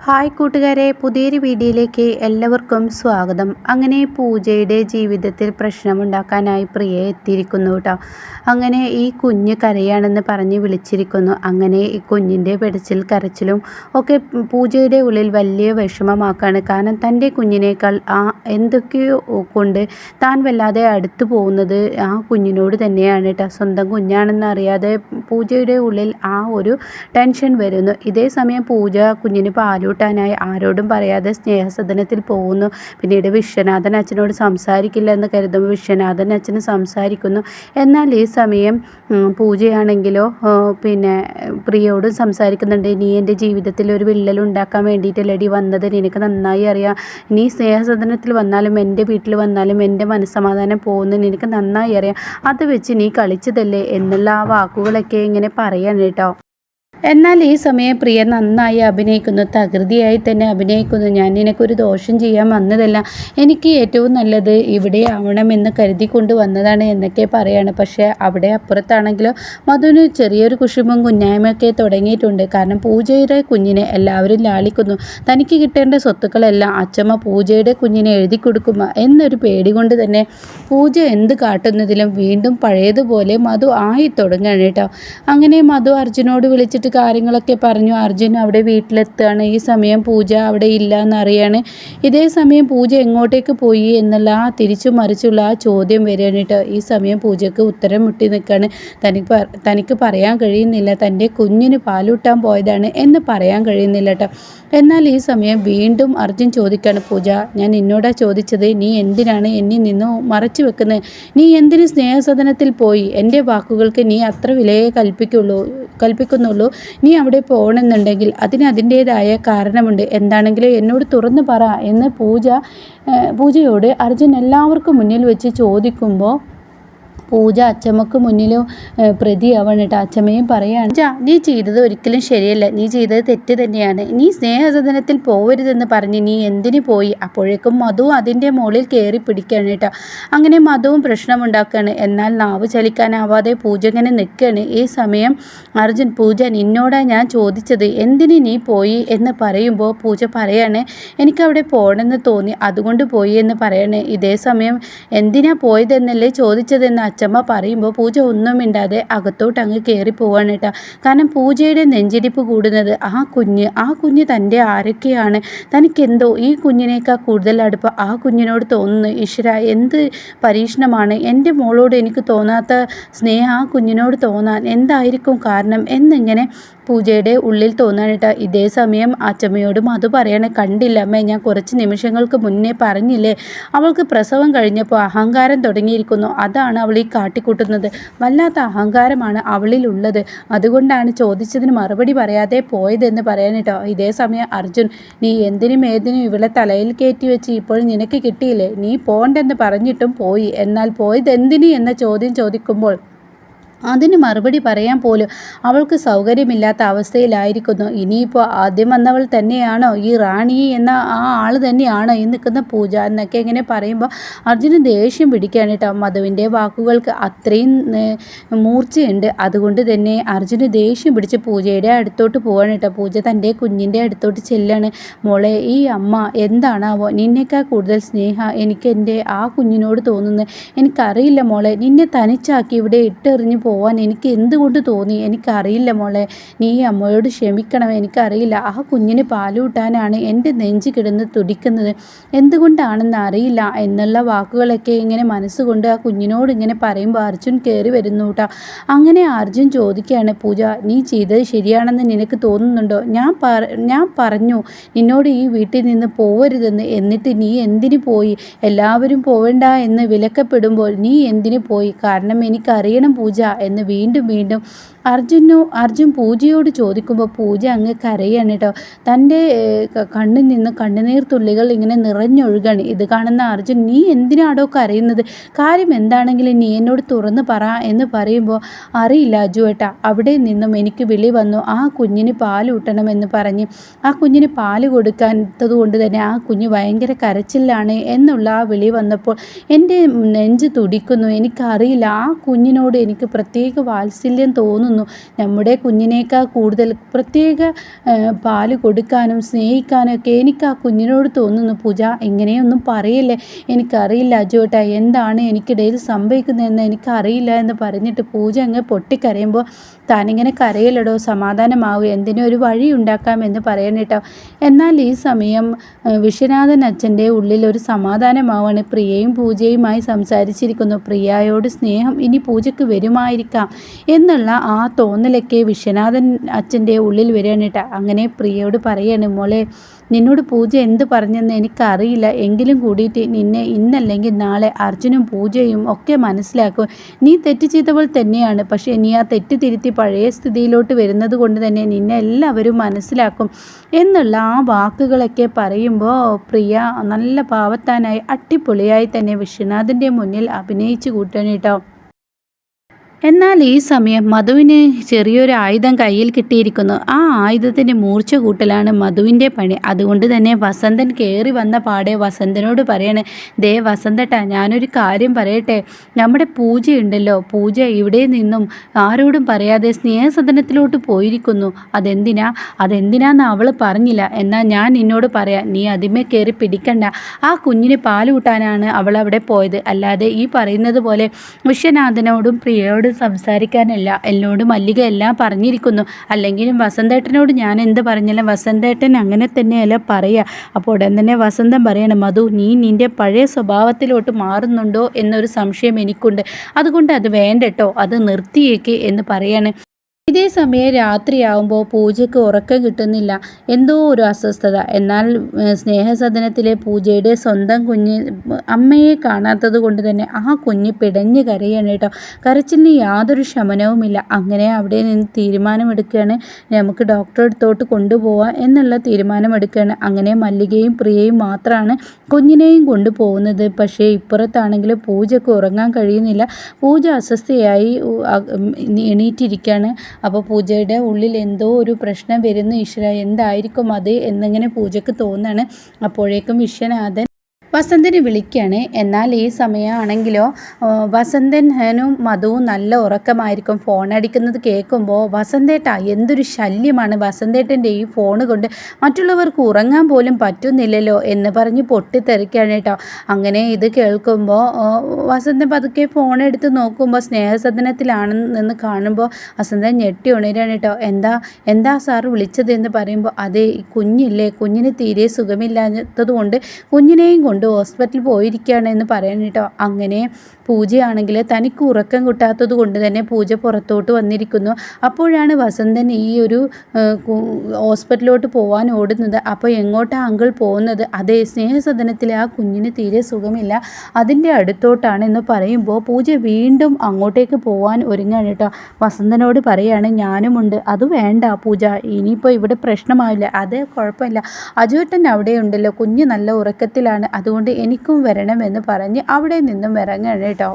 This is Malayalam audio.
ഹായ് കൂട്ടുകാരെ പുതിയൊരു വീഡിയോയിലേക്ക് എല്ലാവർക്കും സ്വാഗതം. അങ്ങനെ പൂജയുടെ ജീവിതത്തിൽ പ്രശ്നമുണ്ടാക്കാനായി പ്രിയ എത്തിയിരിക്കുന്നു കേട്ടോ. അങ്ങനെ ഈ കുഞ്ഞ് കരയാണെന്ന് പറഞ്ഞ് വിളിച്ചിരിക്കുന്നു. അങ്ങനെ ഈ കുഞ്ഞിന്റെ പിടച്ചിൽ കരച്ചിലും ഒക്കെ പൂജയുടെ ഉള്ളിൽ വലിയ വിഷമമാക്കാണ്. കാരണം തന്റെ കുഞ്ഞിനേക്കാൾ ആ എന്തൊക്കെയോ കൊണ്ട് താൻ വല്ലാതെ അടുത്തു പോകുന്നത് ആ കുഞ്ഞിനോട് തന്നെയാണ് കേട്ടോ. സ്വന്തം കുഞ്ഞാണെന്ന് അറിയാതെ പൂജയുടെ ഉള്ളിൽ ആ ഒരു ടെൻഷൻ വരുന്നു. ഇതേ സമയം പൂജ കുഞ്ഞിന് പാലു കൂട്ടാനായി ആരോടും പറയാതെ സ്നേഹസദനത്തിൽ പോകുന്നു. പിന്നീട് വിശ്വനാഥൻ അച്ഛനോട് സംസാരിക്കില്ല എന്ന് കരുതുമ്പോൾ വിശ്വനാഥൻ അച്ഛന് സംസാരിക്കുന്നു. എന്നാൽ ഈ സമയം പൂജയാണെങ്കിലോ പിന്നെ പ്രിയോടും സംസാരിക്കുന്നുണ്ട്. നീ എന്റെ ജീവിതത്തിൽ ഒരു വിള്ളൽ ഉണ്ടാക്കാൻ വേണ്ടിയിട്ടല്ലടി വന്നത്. നിനക്ക് നന്നായി അറിയാം. നീ സ്നേഹസദനത്തിൽ വന്നാലും എന്റെ വീട്ടിൽ വന്നാലും എന്റെ മനസ്സമാധാനം പോകുന്നു. നിനക്ക് നന്നായി അറിയാം. അത് വെച്ച് നീ കളിച്ചതല്ലേ? എന്നുള്ള ആ വാക്കുകളൊക്കെ ഇങ്ങനെ പറയാണ് കേട്ടോ. എന്നാൽ ഈ സമയം പ്രിയ നന്നായി അഭിനയിക്കുന്നു തകൃതിയായി തന്നെ അഭിനയിക്കുന്നു. ഞാൻ നിനക്കൊരു ദോഷം ചെയ്യാൻ വന്നതല്ല. എനിക്ക് ഏറ്റവും നല്ലത് ഇവിടെ ആവണമെന്ന് കരുതി കൊണ്ടുവന്നതാണ് എന്നൊക്കെ പറയാണ്. പക്ഷേ അവിടെ അപ്പുറത്താണെങ്കിലോ മധുവിന് ചെറിയൊരു കുശുമ്പും കുഞ്ഞായ്മയൊക്കെ തുടങ്ങിയിട്ടുണ്ട്. കാരണം പൂജയുടെ കുഞ്ഞിനെ എല്ലാവരും ലാളിക്കുന്നു. തനിക്ക് കിട്ടേണ്ട സ്വത്തുക്കളെല്ലാം അച്ചമ്മ പൂജയുടെ കുഞ്ഞിനെ എഴുതി കൊടുക്കുമ എന്നൊരു പേടി കൊണ്ട് തന്നെ പൂജ എന്ത് കാട്ടുന്നതിലും വീണ്ടും പഴയതുപോലെ മധു ആയി തുടങ്ങുകയാണ് കേട്ടോ. അങ്ങനെ മധു അർജുനോട് വിളിച്ചിട്ട് കുറച്ച് കാര്യങ്ങളൊക്കെ പറഞ്ഞു അർജുൻ അവിടെ വീട്ടിലെത്തുകയാണ് ഈ സമയം പൂജ അവിടെ ഇല്ല എന്നറിയാണ്. ഇതേ സമയം പൂജ എങ്ങോട്ടേക്ക് പോയി എന്നുള്ള ആ തിരിച്ചു മറിച്ചുള്ള ആ ചോദ്യം വരികയാണ് കേട്ടോ ഈ സമയം പൂജയ്ക്ക് ഉത്തരം മുട്ടി നിൽക്കുകയാണ്. തനിക്ക് തനിക്ക് പറയാൻ കഴിയുന്നില്ല തന്റെ കുഞ്ഞിന് പാലൂട്ടാൻ പോയതാണ് എന്ന് പറയാൻ കഴിയുന്നില്ല കേട്ടോ എന്നാൽ ഈ സമയം വീണ്ടും അർജുൻ ചോദിക്കുകയാണ് പൂജ ഞാൻ എന്നോടാ ചോദിച്ചത് നീ എന്തിനാണ് എന്നിൽ നിന്ന് മറച്ചു വെക്കുന്നത്? നീ എന്തിന് സ്നേഹസദനത്തിൽ പോയി? എന്റെ വാക്കുകൾക്ക് നീ അത്ര വിലയെ കൽപ്പിക്കുള്ളൂ കൽപ്പിക്കുന്നുള്ളൂ. നീ അവിടെ പോകണമെന്നുണ്ടെങ്കിൽ അതിന് അതിന്റേതായ കാരണമുണ്ട്. എന്താണെങ്കിലും എന്നോട് തുറന്നു പറ എന്ന് പൂജ പൂജയോട് അർജുൻ എല്ലാവർക്കും മുന്നിൽ വെച്ച് ചോദിക്കുമ്പോൾ പൂജ അച്ചമ്മക്ക് പ്രതിയാവണം കേട്ടോ. അച്ചമ്മയും പറയാണ് നീ ചെയ്തത് ഒരിക്കലും ശരിയല്ല. നീ ചെയ്തത് തെറ്റ് തന്നെയാണ്. നീ സ്നേഹസദനത്തിൽ പോവരുതെന്ന് പറഞ്ഞ് നീ എന്തിനു പോയി? അപ്പോഴേക്കും മധു അതിന്റെ മുകളിൽ കയറി പിടിക്കുകയാണ് കേട്ടോ. അങ്ങനെ മധുവും പ്രശ്നമുണ്ടാക്കുകയാണ് എന്നാൽ നാവ് ചലിക്കാനാവാതെ പൂജ ഇങ്ങനെ നിൽക്കുകയാണ് ഈ സമയം അർജുൻ പൂജ നിന്നോടാ ഞാൻ ചോദിച്ചത്. എന്തിന് നീ പോയി? എന്ന് പറയുമ്പോൾ പൂജ പറയാണ് എനിക്കവിടെ പോകണമെന്ന് തോന്നി. അതുകൊണ്ട് പോയി എന്ന് പറയണേ. ഇതേ സമയം എന്തിനാ പോയതെന്നല്ലേ ചോദിച്ചതെന്ന് അച്ചമ്മ പറയുമ്പോൾ പൂജ ഒന്നും മിണ്ടാതെ അകത്തോട്ട് അങ്ങ് കയറി പോവാണ് കേട്ടോ. കാരണം പൂജയുടെ നെഞ്ചിടിപ്പ് കൂടുന്നത് ആ കുഞ്ഞ് ആ കുഞ്ഞ് തന്റെ ആരൊക്കെയാണ്? തനിക്കെന്തോ ഈ കുഞ്ഞിനേക്കാൾ കൂടുതൽ അടുപ്പം ആ കുഞ്ഞിനോട് തോന്നുന്നു ഈശ്വര എന്ത് പരീക്ഷണമാണ്? എന്റെ മോളോട് എനിക്ക് തോന്നാത്ത സ്നേഹം ആ കുഞ്ഞിനോട് തോന്നാൻ എന്തായിരിക്കും കാരണം? എന്നിങ്ങനെ പൂജയുടെ ഉള്ളിൽ തോന്നാനിട്ട ഇതേ സമയം അച്ചമ്മയോടും അത് പറയണേ കണ്ടില്ല. അമ്മ ഞാൻ കുറച്ച് നിമിഷങ്ങൾക്ക് മുന്നേ പറഞ്ഞില്ലേ? അവൾക്ക് പ്രസവം കഴിഞ്ഞപ്പോൾ അഹങ്കാരം തുടങ്ങിയിരിക്കുന്നു. അതാണ് അവൾ ഈ കാട്ടിക്കൂട്ടുന്നത്. വല്ലാത്ത അഹങ്കാരമാണ് അവളിൽ ഉള്ളത് അതുകൊണ്ടാണ് ചോദിച്ചതിന് മറുപടി പറയാതെ പോയതെന്ന് പറയാനിട്ടോ. ഇതേ സമയം അർജുൻ നീ എന്തിനും ഏതിനും ഇവളെ തലയിൽ കയറ്റി വെച്ച് ഇപ്പോൾ നിനക്ക് കിട്ടിയില്ലേ? നീ പോണ്ടെന്ന് പറഞ്ഞിട്ടും പോയി. എന്നാൽ പോയത് എന്തിന് എന്ന ചോദ്യം ചോദിക്കുമ്പോൾ അതിന് മറുപടി പറയാൻ പോലും അവൾക്ക് സൗകര്യമില്ലാത്ത അവസ്ഥയിലായിരിക്കുന്നു. ഇനിയിപ്പോൾ ആദ്യം വന്നവൾ തന്നെയാണോ? ഈ റാണി എന്ന ആ ആൾ തന്നെയാണോ? ഈ നിൽക്കുന്ന പൂജ എന്നൊക്കെ ഇങ്ങനെ പറയുമ്പോൾ അർജുന് ദേഷ്യം പിടിക്കുകയാണ് കേട്ടോ. മധുവിന്റെ വാക്കുകൾക്ക് അത്രയും മൂർച്ചയുണ്ട്. അതുകൊണ്ട് തന്നെ അർജുന് ദേഷ്യം പിടിച്ച് പൂജയുടെ അടുത്തോട്ട് പോവാണ് കേട്ടോ. പൂജ തന്റെ കുഞ്ഞിന്റെ അടുത്തോട്ട് ചെല്ലാണ്. മോളെ ഈ അമ്മ എന്താണാവോ? നിന്നേക്കാൾ കൂടുതൽ സ്നേഹ എനിക്ക് എന്റെ ആ കുഞ്ഞിനോട് തോന്നുന്നത് എനിക്കറിയില്ല മോളെ. നിന്നെ തനിച്ചാക്കി ഇവിടെ ഇട്ടെറിഞ്ഞ് പോവാൻ എനിക്ക് എന്തുകൊണ്ട് തോന്നി? എനിക്കറിയില്ല മോളെ. നീ അമ്മയോട് ക്ഷമിക്കണം എനിക്കറിയില്ല. ആ കുഞ്ഞിന് പാലൂട്ടാനാണ് എന്റെ നെഞ്ച് കിടന്ന് തുടിക്കുന്നത്. എന്തുകൊണ്ടാണെന്ന് അറിയില്ല. എന്നുള്ള വാക്കുകളൊക്കെ ഇങ്ങനെ മനസ്സുകൊണ്ട് ആ കുഞ്ഞിനോട് ഇങ്ങനെ പറയുമ്പോൾ അർജുൻ കയറി വരുന്നു കേട്ടോ അങ്ങനെ അർജുൻ ചോദിക്കുകയാണ് പൂജ നീ ചെയ്തത് ശരിയാണെന്ന് നിനക്ക് തോന്നുന്നുണ്ടോ? ഞാൻ പറ ഞാൻ പറഞ്ഞു. നിന്നോട് ഈ വീട്ടിൽ നിന്ന് പോവരുതെന്ന്. എന്നിട്ട് നീ എന്തിനു പോയി? എല്ലാവരും പോവേണ്ട എന്ന് വിലക്കപ്പെടുമ്പോൾ നീ എന്തിനു പോയി? കാരണം എനിക്കറിയണം പൂജ. എന്ന് വീണ്ടും വീണ്ടും അർജുനു അർജുൻ പൂജയോട് ചോദിക്കുമ്പോൾ പൂജ അങ്ങ് കരയാണ് കേട്ടോ തന്റെ കണ്ണിൽ നിന്ന് കണ്ണുനീർ തുള്ളികൾ ഇങ്ങനെ നിറഞ്ഞൊഴുകാണ്. ഇത് കാണുന്ന അർജുൻ നീ എന്തിനാടോ കരയുന്നത്? കാര്യം എന്താണെങ്കിലും നീ എന്നോട് തുറന്ന് പറ എന്ന് പറയുമ്പോൾ അറിയില്ല അജു ഏട്ടാ അവിടെ നിന്നും എനിക്ക് വിളി വന്നു. ആ കുഞ്ഞിന് പാലൂട്ടണമെന്ന് പറഞ്ഞ് ആ കുഞ്ഞിന് പാൽ കൊടുക്കാത്തത് കൊണ്ട് തന്നെ ആ കുഞ്ഞ് ഭയങ്കര കരച്ചിലാണ് എന്നുള്ള ആ വിളി വന്നപ്പോൾ എന്റെ നെഞ്ച് തുടിക്കുന്നു. എനിക്കറിയില്ല. ആ കുഞ്ഞിനോട് എനിക്ക് പ്രത്യേക വാത്സല്യം തോന്നുന്നു. തോന്നുന്നു നമ്മുടെ കുഞ്ഞിനേക്കാൾ കൂടുതൽ പ്രത്യേക പാൽ കൊടുക്കാനും സ്നേഹിക്കാനും ഒക്കെ എനിക്ക് ആ കുഞ്ഞിനോട് തോന്നുന്നു. പൂജ എങ്ങനെയൊന്നും പറയില്ലേ? എനിക്കറിയില്ല അജോട്ട എന്താണ് എനിക്കിടയിൽ സംഭവിക്കുന്നതെന്ന് എനിക്കറിയില്ല എന്ന് പറഞ്ഞിട്ട് പൂജ അങ്ങ് പൊട്ടിക്കരയുമ്പോൾ താനിങ്ങനെ കരയിലടോ സമാധാനമാവുക എന്തിനും ഒരു വഴി ഉണ്ടാക്കാമെന്ന് പറയണേട്ടോ. എന്നാൽ ഈ സമയം വിശ്വനാഥൻ അച്ഛന്റെ ഉള്ളിൽ ഒരു സമാധാനമാവാണ്. പ്രിയയും പൂജയുമായി സംസാരിച്ചിരിക്കുന്നു. പ്രിയയോട് സ്നേഹം ഇനി പൂജയ്ക്ക് വരുമായിരിക്കാം എന്നുള്ള ആ തോന്നലൊക്കെ വിശ്വനാഥൻ അച്ഛന്റെ ഉള്ളിൽ വരികയാണ് അങ്ങനെ പ്രിയയോട് പറയാണ് മോളെ നിന്നോട് പൂജ എന്ത് പറഞ്ഞെന്ന് എനിക്കറിയില്ല. എങ്കിലും കൂടിയിട്ട് നിന്നെ ഇന്നല്ലെങ്കിൽ നാളെ അർജുനും പൂജയും ഒക്കെ മനസ്സിലാക്കും. നീ തെറ്റ് ചെയ്തവൾ തന്നെയാണ്. പക്ഷേ നീ ആ തെറ്റ് തിരുത്തി പഴയ സ്ഥിതിയിലോട്ട് വരുന്നത് കൊണ്ട് തന്നെ നിന്നെ എല്ലാവരും മനസ്സിലാക്കും എന്നുള്ള ആ വാക്കുകളൊക്കെ പറയുമ്പോൾ പ്രിയ നല്ല പാവത്താനായി അട്ടിപ്പൊളിയായി തന്നെ വിശ്വനാഥന്റെ മുന്നിൽ അഭിനയിച്ചു കൂട്ടണം കേട്ടോ. എന്നാൽ ഈ സമയം മധുവിന് ചെറിയൊരു ആയുധം കയ്യിൽ കിട്ടിയിരിക്കുന്നു. ആ ആയുധത്തിന്റെ മൂർച്ച കൂട്ടലാണ് മധുവിന്റെ പണി. അതുകൊണ്ട് തന്നെ വസന്തൻ കയറി വന്ന പാടെ വസന്തനോട് പറയണേ ദേ വസന്തട്ട ഞാനൊരു കാര്യം പറയട്ടെ. നമ്മുടെ പൂജ ഉണ്ടല്ലോ പൂജ ഇവിടെ നിന്നും ആരോടും പറയാതെ സ്നേഹസദനത്തിലോട്ട് പോയിരിക്കുന്നു. അതെന്തിനാ? അതെന്തിനാന്ന് അവൾ പറഞ്ഞില്ല. എന്നാൽ ഞാൻ നിന്നോട് പറയാം. നീ അതിമേ കയറി പിടിക്കണ്ട. ആ കുഞ്ഞിന് പാൽ കൂട്ടാനാണ് അവൾ അവിടെ പോയത്. അല്ലാതെ ഈ പറയുന്നത് പോലെ വിശ്വനാഥനോടും പ്രിയയോടും എന്നോട് സംസാരിക്കാനല്ല എന്നോട് മല്ലിക എല്ലാം പറഞ്ഞിരിക്കുന്നു. അല്ലെങ്കിലും വസന്തേട്ടനോട് ഞാൻ എന്ത് പറഞ്ഞാലും വസന്തേട്ടൻ അങ്ങനെ തന്നെയല്ല പറയുക അപ്പോൾ ഉടൻ തന്നെ വസന്തം പറയണം മധു നീ നിന്റെ പഴയ സ്വഭാവത്തിലോട്ട് മാറുന്നുണ്ടോ? എന്നൊരു സംശയം എനിക്കുണ്ട്. അതുകൊണ്ട് അത് വേണ്ടട്ടോ അത് നിർത്തിയേക്ക് എന്ന് പറയാണ്. ഇതേ സമയം രാത്രിയാവുമ്പോൾ പൂജയ്ക്ക് ഉറക്കം കിട്ടുന്നില്ല. എന്തോ ഒരു അസ്വസ്ഥത. എന്നാൽ സ്നേഹസദനത്തിലെ പൂജയുടെ സ്വന്തം കുഞ്ഞ് അമ്മയെ കാണാത്തത് കൊണ്ട് തന്നെ ആ കുഞ്ഞ് പിടഞ്ഞ് കരയാണ് കേട്ടോ. കരച്ചിലിന് യാതൊരു ശമനവുമില്ല. അങ്ങനെ അവിടെ നിന്ന് തീരുമാനമെടുക്കുകയാണ്. നമുക്ക് ഡോക്ടറെ അടുത്തോട്ട് കൊണ്ടുപോവാം എന്നുള്ള തീരുമാനമെടുക്കുകയാണ്. അങ്ങനെ മല്ലികയും പ്രിയയും മാത്രമാണ് കുഞ്ഞിനെയും കൊണ്ടുപോകുന്നത്. പക്ഷേ ഇപ്പുറത്താണെങ്കിൽ പൂജയ്ക്ക് ഉറങ്ങാൻ കഴിയുന്നില്ല. പൂജ അസ്വസ്ഥയായി എണീറ്റിരിക്കുകയാണ്. അപ്പോൾ പൂജയുടെ ഉള്ളിൽ എന്തോ ഒരു പ്രശ്നം വരുന്നു ഈശ്വര എന്തായിരിക്കും അത്? എന്നിങ്ങനെ പൂജയ്ക്ക് തോന്നുകയാണ് അപ്പോഴേക്കും വിശ്വനാഥൻ വസന്തനെ വിളിക്കുകയാണ് എന്നാൽ ഈ സമയമാണെങ്കിലോ വസന്തൻ ഹനും മധുവും നല്ല ഉറക്കമായിരിക്കും ഫോൺ അടിക്കുന്നത് കേൾക്കുമ്പോൾ വസന്തേട്ട എന്തൊരു ശല്യമാണ്. വസന്തേട്ടന്റെ ഈ ഫോൺ കൊണ്ട് മറ്റുള്ളവർക്ക് ഉറങ്ങാൻ പോലും പറ്റുന്നില്ലല്ലോ എന്ന് പറഞ്ഞ് പൊട്ടിത്തെറിക്കുകയാണ് കേട്ടോ. അങ്ങനെ ഇത് കേൾക്കുമ്പോൾ വസന്തൻ പതുക്കെ ഫോൺ എടുത്ത് നോക്കുമ്പോൾ സ്നേഹസദനത്തിലാണെന്ന് കാണുമ്പോൾ വസന്തൻ ഞെട്ടി ഉണരാണ് കേട്ടോ. എന്താ എന്താ സാർ വിളിച്ചത്? എന്ന് പറയുമ്പോൾ അതെ കുഞ്ഞില്ലേ കുഞ്ഞിന് തീരെ സുഖമില്ലാത്തതുകൊണ്ട് കുഞ്ഞിനെയും ഹോസ്പിറ്റലിൽ പോയിരിക്കുകയാണ് എന്ന് പറയണം കേട്ടോ. അങ്ങനെ പൂജയാണെങ്കിൽ തനിക്ക് ഉറക്കം കിട്ടാത്തത് കൊണ്ട് തന്നെ പൂജ പുറത്തോട്ട് വന്നിരിക്കുന്നു. അപ്പോഴാണ് വസന്തൻ ഈ ഒരു ഹോസ്പിറ്റലിലോട്ട് പോകാൻ ഓടുന്നത്. അപ്പോൾ എങ്ങോട്ടാണ് അങ്കിൾ പോകുന്നത്? അതേ സ്നേഹസദനത്തിൽ ആ കുഞ്ഞിന് തീരെ സുഖമില്ല. അതിന്റെ അടുത്തോട്ടാണ് എന്ന് പറയുമ്പോൾ പൂജ വീണ്ടും അങ്ങോട്ടേക്ക് പോകാൻ ഒരുങ്ങാണ് കേട്ടോ. വസന്തനോട് പറയാണ് ഞാനുമുണ്ട്. അത് വേണ്ട പൂജ. ഇനിയിപ്പോൾ ഇവിടെ പ്രശ്നമാവില്ല. അത് കുഴപ്പമില്ല. അജുവേട്ടൻ അവിടെ ഉണ്ടല്ലോ കുഞ്ഞ് നല്ല ഉറക്കത്തിലാണ്. അതുകൊണ്ട് എനിക്കും വരണമെന്ന് പറഞ്ഞ് അവിടെ നിന്നും ഇറങ്ങണം കേട്ടോ.